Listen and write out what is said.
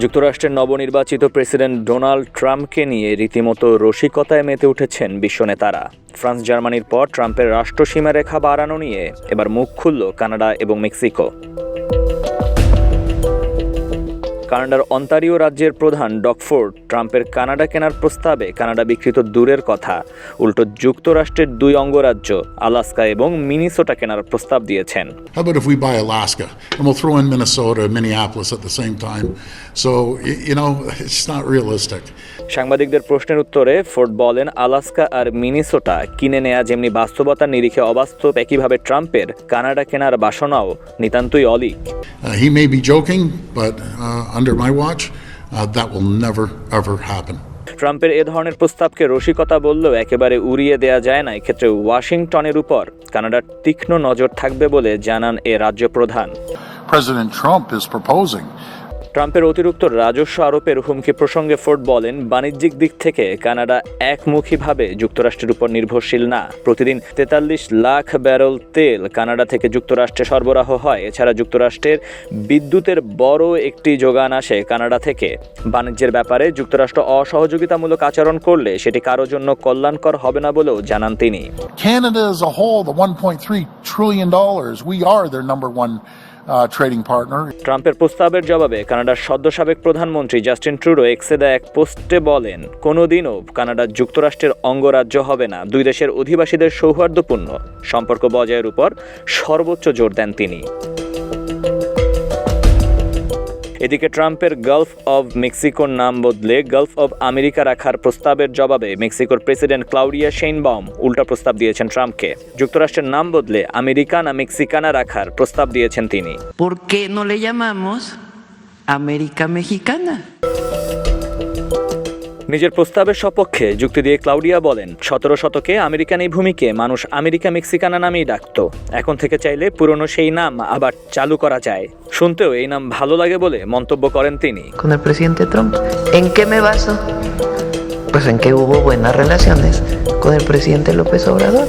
যুক্তরাষ্ট্রের নবনির্বাচিত president Donald ট্রাম্পকে নিয়ে রীতিমতো রসিকতায় মেতে উঠেছেন বিশ্বনেতারা ফ্রান্স, জার্মানির পর ট্রাম্পের রাষ্ট্রসীমা রেখা বাড়ানো নিয়ে এবার মুখ খুলল কানাডা এবং মেক্সিকো। কানাডার অন্টারিও রাজ্যের প্রধান ডকফোর্ড ট্রাম্পের কানাডা কেনার প্রস্তাবে কানাডা বিকৃত দূরের কথা উল্টো যুক্তরাষ্ট্রের দুই অঙ্গরাজ্য আলাস্কা এবং মিনিসোটা কেনার প্রস্তাব দিয়েছেন How about if we buy Alaska and we'll throw in Minnesota and Minneapolis at the same time? So, you know, it's not realistic. সাংবাদিকদের প্রশ্নের উত্তরে ফোর্ড বলেন আলাস্কা আর মিনিসোটা কিনে নেয়া যেমনি বাস্তবতার নিরিখে অবাস্তব একইভাবে ট্রাম্পের কানাডা কেনার বাসনাও নিতান্তই অলিক he may be joking, but uh, under my watch, uh, that will never, ever happen. ট্রাম্পের এ ধরনের প্রস্তাবকে রসিকতা বললেও একেবারে উড়িয়ে দেয়া যায় না এক্ষেত্রে ওয়াশিংটনের উপর কানাডার তীক্ষ্ণ নজর থাকবে বলে জানান এ রাজ্য প্রধান President Trump is proposing ট্রাম্পের অতিরিক্ত রাজস্ব আরোপের হুমকি প্রসঙ্গে ফোর্ড বলেন বাণিজ্যিক দিক থেকে কানাডা একমুখীভাবে যুক্তরাষ্ট্রের উপর নির্ভরশীল না। প্রতিদিন তেতাল্লিশ লাখ ব্যারেল তেল কানাডা থেকে যুক্তরাষ্ট্রে সরবরাহ হয়। এছাড়া যুক্তরাষ্ট্রের বিদ্যুতের বড় একটি যোগান আসে কানাডা থেকে। বাণিজ্যের ব্যাপারে যুক্তরাষ্ট্র অসহযোগিতামূলক আচরণ করলে সেটি কারও জন্য কল্যাণকর হবে না বলেও জানান তিনি। Canada as a whole, the $1.3 trillion, we are their number one trading partner. ট্রাম্পের প্রস্তাবের জবাবে কানাডার সদ্য সাবেক প্রধানমন্ত্রী জাস্টিন ট্রুডো এক্সে এক পোস্টে বলেন, কোনোদিনও কানাডা যুক্তরাষ্ট্রের অঙ্গরাজ্য হবে না দুই দেশের অধিবাসীদের সৌহার্দ্যপূর্ণ সম্পর্ক বজায়ের উপর সর্বোচ্চ জোর দেন তিনি এদিকে ট্রাম্পের গালফ অব মেক্সিকোর নাম বদলে গালফ অব আমেরিকা রাখার প্রস্তাবের জবাবে মেক্সিকোর প্রেসিডেন্ট ক্লাউডিয়া শেইনবাউম উল্টা প্রস্তাব দিয়েছেন ট্রাম্পকে যুক্তরাষ্ট্রের নাম বদলে আমেরিকানা মেক্সিকানা রাখার প্রস্তাব দিয়েছেন তিনি ¿Por qué no? নিজের প্রস্তাবের সপক্ষে যুক্তি দিয়ে ক্লাউডিয়া বলেন, সতেরো শতকে আমেরিকান এই ভূমিকে মানুষ আমেরিকা মেক্সিকানা নামেই ডাকত এখন থেকে চাইলে পুরনো সেই নাম আবার চালু করা যায় শুনতেও এই নাম ভালো লাগে বলে মন্তব্য করেন তিনি. Pues en que hubo buenas relaciones con el presidente López Obrador.